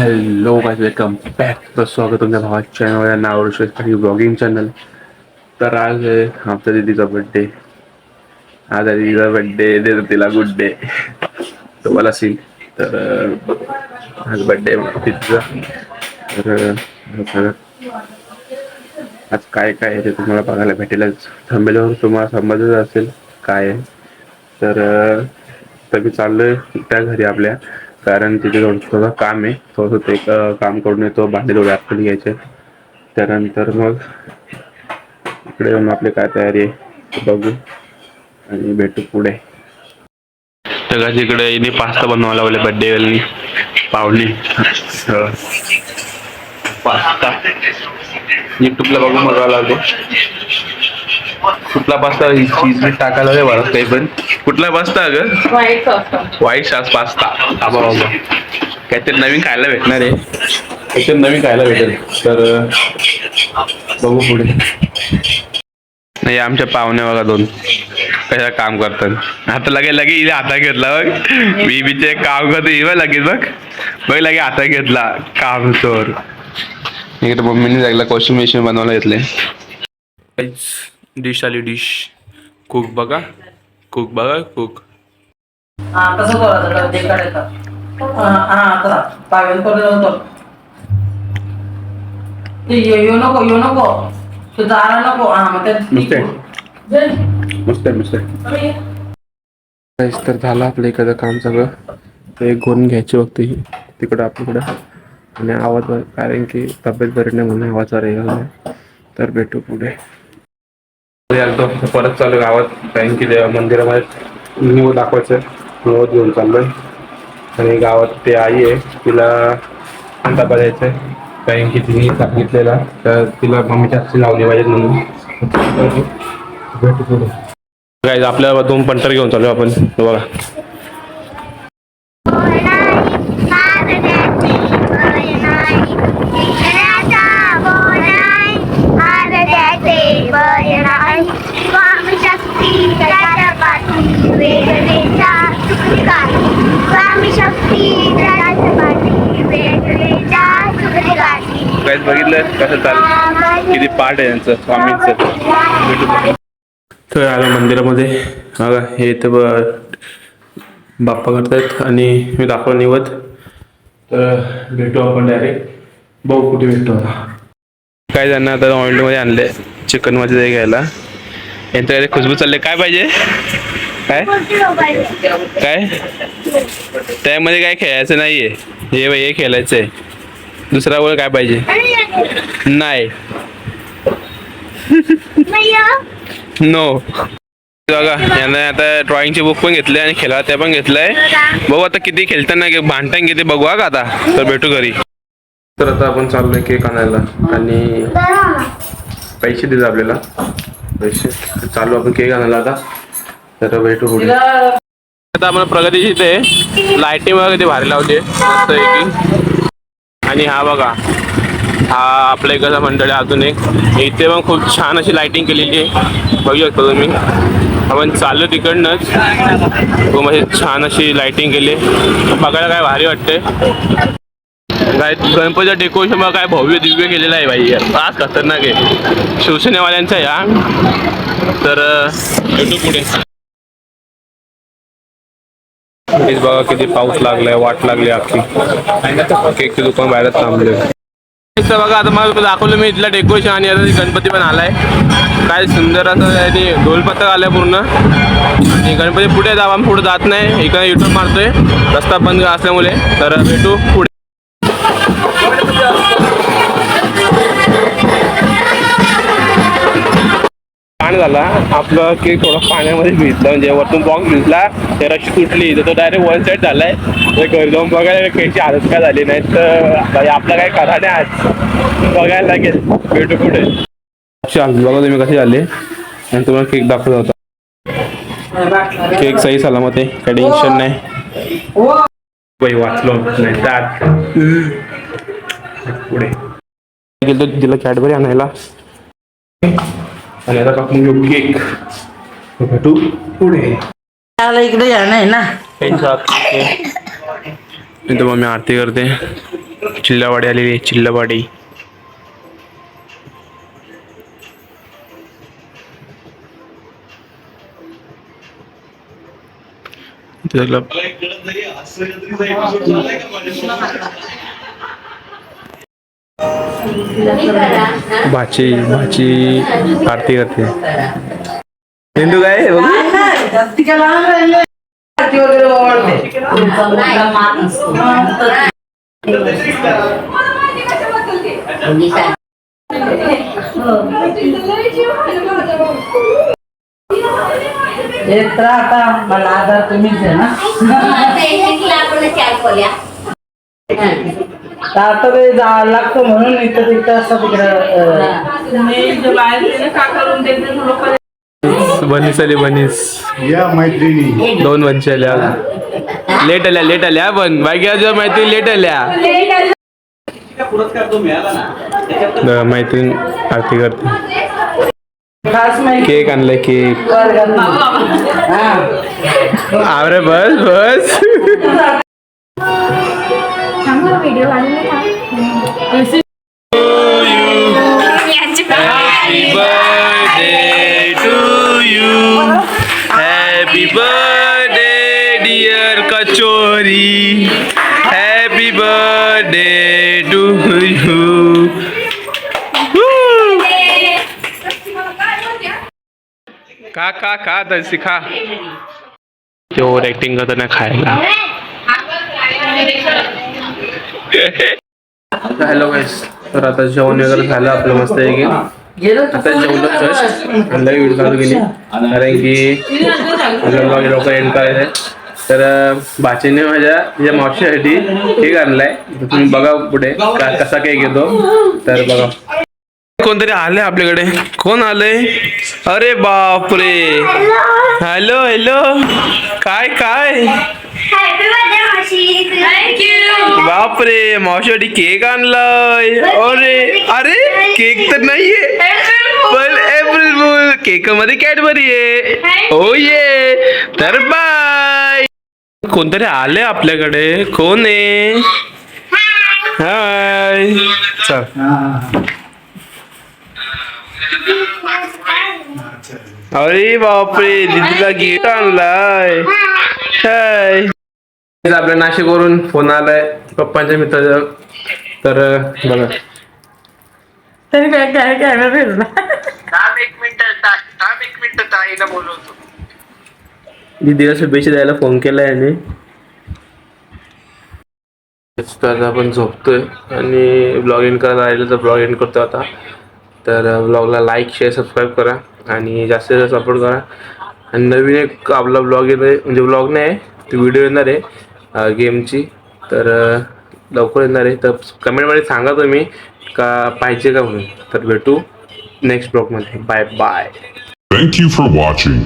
Hello guys welcome back तर स्वागत तुमच्या भावाच्या चॅनल नाव आणि ब्लॉगिंग चॅनल तर आज आमचा आमच्या दिदीचा बड्डे आज दीदीचा दिदीचा बड्डे देतो तिला गुड डे तुम्हाला सीन तर आज बड्डे दिदीचा तर आज काय काय आहे ते तुम्हाला बघायला भेटेलच। थांबेल्यावर हो, तुम्हाला समजत असेल काय आहे। तर तर मी चाललोय त्या घरी आपल्या। कारण तिथे थोडं काम आहे. थोडंसं ते काम करून येतो. भांडे थोडे आपण घ्यायचे. त्यानंतर मग इकडे येऊन आपली काय तयारी आहे बघू आणि भेटू पुढे. तर इकडे इथे पास्ता बनवायला लावले बड्डे पावली. पास्ता युट्यूबला बघून बघावं लागतो कुठला पास्ता चीज टाकायला नाही बरं काही पण कुठला पास्ता ग व्हाईट सॉस पास्ता. आबा बाबा काहीतरी नवीन खायला भेटणार आहे. काहीतरी नवीन खायला भेटेल. तर बघू पुढे. नाही आमच्या पाहुण्या बघा दोन. कशा काम करतात. आता लगे लगे इथे हाता घेतला बघ. बीबीचे काम करतो इथे लगेच बघ. बघ लगे हाता घेतला. काम चोर. इकडे मम्मीने जायला कॉस्ट्युम मेशन बनवायला घेतले डिश आली डिश कुक बघा. कुक बघा कुक हा ते हा हा ते ये- नको नको. तू नको. हा मग मस्त आहे. मस्त आहे काहीच तर झालं आपलं एखादं काम सगळं. एक गोन घ्यायची बघते ही. तिकडं आपल्याकडं. आणि आवाज कारण की तब्येत बरी नाही म्हणून आवाज नाही तर भेटू पुढे. आलतो परत चालू गावात. कारण की देवा मंदिरामध्ये निवड दाखवायचं निवड घेऊन चाललोय. आणि गावात ते आई आहे तिला डबा द्यायचा आहे. कारण की तिने सांगितलेला तर तिला मम्मीच्या हातची लावली पाहिजे म्हणून. भेटू काय आपल्या दोन पंटर घेऊन चालू आपण. बघा. हे बघितलं? कसं चालेल किती पाठ आहे यांचं? स्वामींचं? तर आलो मंदिरामध्ये. बघा हे तर बाप्पा करतायत आणि मी दाखवा निवत तर भेटू आपण डायरेक्ट बघू कुठे भेटतो आता. काय त्यांना आता ऑइलमध्ये आणले चिकनमध्ये घ्यायला. यांच्याकडे खुशबू चालले. काय पाहिजे? काय? काय? त्यामध्ये काय खेळायचं नाहीये. हे बघ, हे खेळायचं आहे दुसरा वळ काय पाहिजे? नाही. नो बघा यांना आता ड्रॉइंगची बुक पण घेतली आणि खेळा ते पण घेतलंय. बघू आता किती खेळताना भांडताना किती बघू का आता? तर भेटू घरी. तर आता आपण चाललोय केक आणायला आणि पैसे दिले आपल्याला. चालू आपण केक आणायला आता. तर भेटू पुढे आता आपण प्रगतीची इथे लाईटिंग वगैरे ते भारी लावते. मस्त आणि हा बघा. हा आपल्या इकडचा मंडळ आहे अजून एक. इथे पण खूप छान अशी लायटिंग केलेली आहे. बघू शकता तुम्ही. आपण चाललो तिकडनंच. खूप अशी छान अशी लायटिंग केली बघायला काय भारी वाटते काय गणपतीचं डेकोरेशन काय भव्य दिव्य केलेलं आहे भाई फास खतरनाक आहे. शिवसेनेवाल्यांचा हा. तर पुढे प्लीज बघा किती पाऊस लागलाय वाट लागली अख्खी केकचे दुकान बाहेर थांबले बघा आता मला दाखवलं मी इथलं डेकोरेशन आणि आता गणपती पण आलाय. काय सुंदर असं याने ढोलपथक आलंय पूर्ण. आणि गणपती पुढे जावा आम्ही पुढे जात नाही. इकडे युटर्न मारतोय. रस्ता बंद असल्यामुळे. तर भेटू पुढे. झाला. आपलं केक थोडा पाण्यामध्ये भिजला म्हणजे वरतून बॉक्स भिजला ते रशी तुटली तर तो डायरेक्ट वन साईड झालाय. तर घरी जाऊन बघायला काही हालत काय झाली नाही तर भाई आपलं काय करा नाही आज. बघायला लागेल. भेटू कुठे बघा तुम्ही कसे झाले. आणि तुम्हाला केक दाखवत होता. केक सही सलामत आहे. काही टेन्शन नाही. बाई वाचलो. नाही त्यात पुढे. गेलो तिला कॅडबरी आणायला. आणि आता कापून घेऊ केक. भेटू पुढे. त्याला इकडे या नाही ना? इथं मम्मी आरती करते. चिल्लावाडी आलेली आहे चिल्लावाडी. त्याला भाची भाची आरती करते. हिंदू काय आता मला आधार तुम्हीच आहे ना आता ते जा लागतं म्हणून इथं तिथं असं तिकडं बनीस आली बनीस. या मैत्रिणी. दोन वंशी आल्या. लेट आल्या लेट आल्या पण बाकी जेव्हा मैत्रीण लेट आल्या. मैत्रीण आरती करते. केक आणलाय केक. हा. अरे बस बस. Happy birthday to you. Happy birthday, dear Kachori. Happy birthday to you. Woo! खा ओव्हर ऍक्टिंग करताना खायला हॅलो गाईस तर आता जेवण वगैरे झालं आपलं मस्त आहे की. आता जेवलो जस्ट नंतर व्हिडिओ चालू गेली कारण की ब्लॉग लोक एंड करायचं तर अं, भाचीने माझ्या माझ्या मावशीसाठी केक आणलाय. तुम्ही बघा पुढे कसा केक येतो. तर बघा. कोणतरी आले आपल्याकडे. कोण आले अरे बापरे. हॅलो हॅलो काय काय? बापरे मावशीसाठी केक आणलाय. अरे अरे केक तर नाहीये. पण एप्रिल फुल केक मध्ये कॅडबरी आहे. हो ये तर बाय कोणतरी आले आपल्याकडे? कोण आहे? हाय चल. अरे बापरे दीदीला गिफ्ट आणलाय. हाय आपल्या नाशिकवरून फोन आलाय पप्पांच्या मित्राचा. तर बघा. तरी काय काय काय फिरला थांब एक मिनिट थांब एक मिनिट ताईला बोलवतो. दीदीला शुभेच्छा द्यायला फोन केलाय आणि तर आपण झोपतोय आणि ब्लॉग इन करायला राहिलं तर ब्लॉग इन करतो आता. तर ब्लॉगला लाईक शेअर सबस्क्राईब करा आणि जास्तीत जास्त सपोर्ट करा. आणि नवीन एक आपला ब्लॉग येतो आहे म्हणजे ब्लॉग नाही ती व्हिडिओ येणार आहे. गेमची. तर लवकर येणार आहे. तर कमेंटमध्ये सांगा तुम्ही का पाहिजे का म्हणून. तर भेटू नेक्स्ट ब्लॉगमध्ये. Bye bye. Thank you for watching.